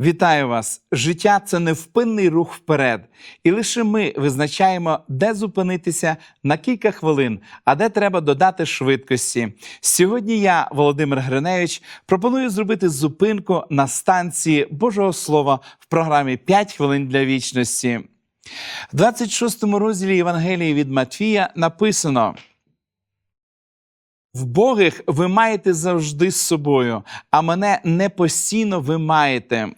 Вітаю вас! Життя це невпинний рух вперед, і лише ми визначаємо, де зупинитися на кілька хвилин, а де треба додати швидкості. Сьогодні я, Володимир Гриневич, пропоную зробити зупинку на станції Божого Слова в програмі «5 хвилин для вічності. В 26 розділі Євангелії від Матфія написано. Вбогих ви маєте завжди з собою, а мене не постійно ви маєте.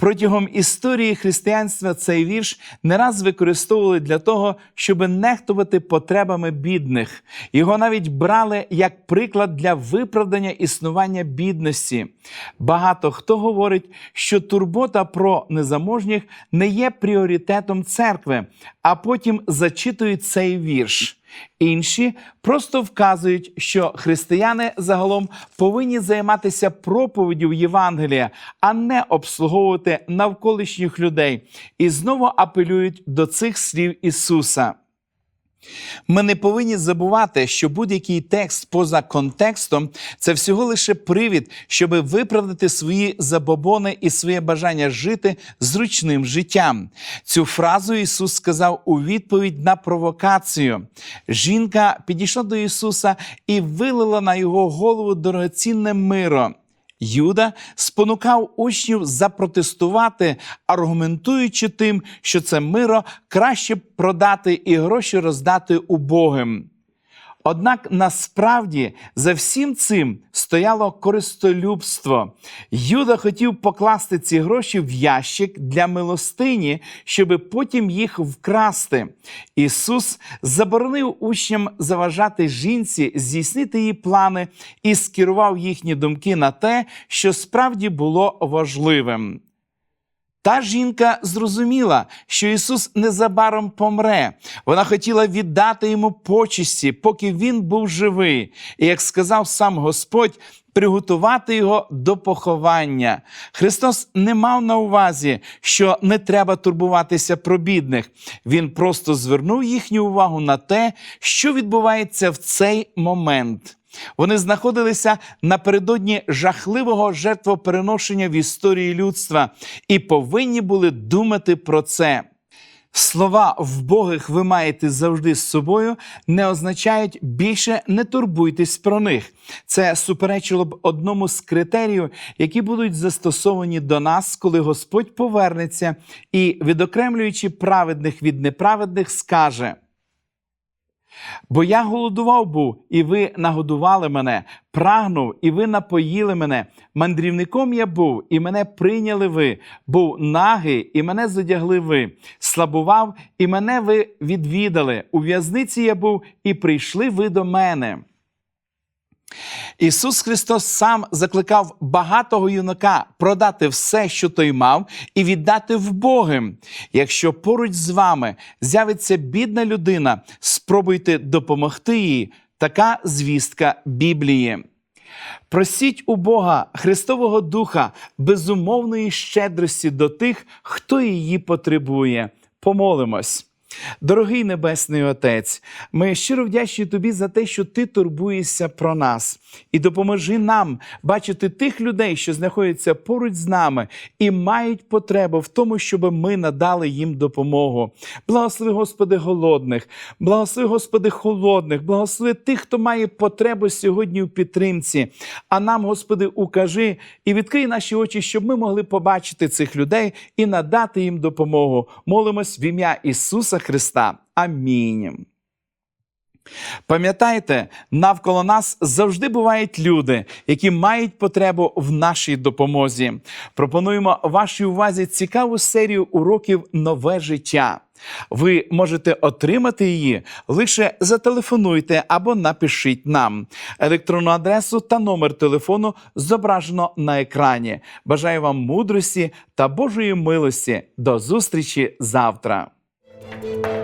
Протягом історії християнства цей вірш не раз використовували для того, щоб нехтувати потребами бідних. Його навіть брали як приклад для виправдання існування бідності. Багато хто говорить, що турбота про незаможніх не є пріоритетом церкви, а потім зачитують цей вірш. Інші просто вказують, що християни загалом повинні займатися проповіддю Євангелія, а не обслуговувати навколишніх людей, і знову апелюють до цих слів Ісуса. Ми не повинні забувати, що будь-який текст поза контекстом це всього лише привід, щоб виправдати свої забобони і своє бажання жити зручним життям. Цю фразу Ісус сказав у відповідь на провокацію. Жінка підійшла до Ісуса і вилила на його голову дорогоцінне миро. Юда спонукав учнів запротестувати, аргументуючи тим, що це миро краще продати і гроші роздати убогим. Однак насправді за всім цим стояло користолюбство. Юда хотів покласти ці гроші в ящик для милостині, щоби потім їх вкрасти. Ісус заборонив учням заважати жінці здійснити її плани і скерував їхні думки на те, що справді було важливим. Та жінка зрозуміла, що Ісус незабаром помре. Вона хотіла віддати йому почесті, поки він був живий. І як сказав сам Господь, приготувати його до поховання. Христос не мав на увазі, що не треба турбуватися про бідних. Він просто звернув їхню увагу на те, що відбувається в цей момент. Вони знаходилися напередодні жахливого жертвопереношення в історії людства і повинні були думати про це. Слова вбогих ви маєте завжди з собою не означають більше не турбуйтесь про них. Це суперечило б одному з критеріїв, які будуть застосовані до нас, коли Господь повернеться і, відокремлюючи праведних від неправедних, скаже. Бо я голодував був, і ви нагодували мене, прагнув, і ви напоїли мене. Мандрівником я був, і мене прийняли ви, був нагий, і мене задягли ви, слабував, і мене ви відвідали. У в'язниці я був, і прийшли ви до мене. Ісус Христос сам закликав багатого юнака продати все, що той мав, і віддати вбогим. Якщо поруч з вами з'явиться бідна людина, спробуйте допомогти їй. Така звістка Біблії. Просіть у Бога Христового Духа безумовної щедрості до тих, хто її потребує. Помолимось. Дорогий Небесний Отець, ми щиро вдячні Тобі за те, що Ти турбуєшся про нас, і допоможи нам бачити тих людей, що знаходяться поруч з нами і мають потребу в тому, щоб ми надали їм допомогу. Благослови, Господи, голодних, благослови, Господи, холодних, благослови тих, хто має потребу сьогодні у підтримці. А нам, Господи, укажи і відкрий наші очі, щоб ми могли побачити цих людей і надати їм допомогу. Молимось в ім'я Ісуса Христа. Амінь. Пам'ятайте, навколо нас завжди бувають люди, які мають потребу в нашій допомозі. Пропонуємо вашій увазі цікаву серію уроків Нове життя. Ви можете отримати її лише зателефонуйте або напишіть нам. Електронну адресу та номер телефону зображено на екрані. Бажаю вам мудрості та Божої милості. До зустрічі завтра. Thank you.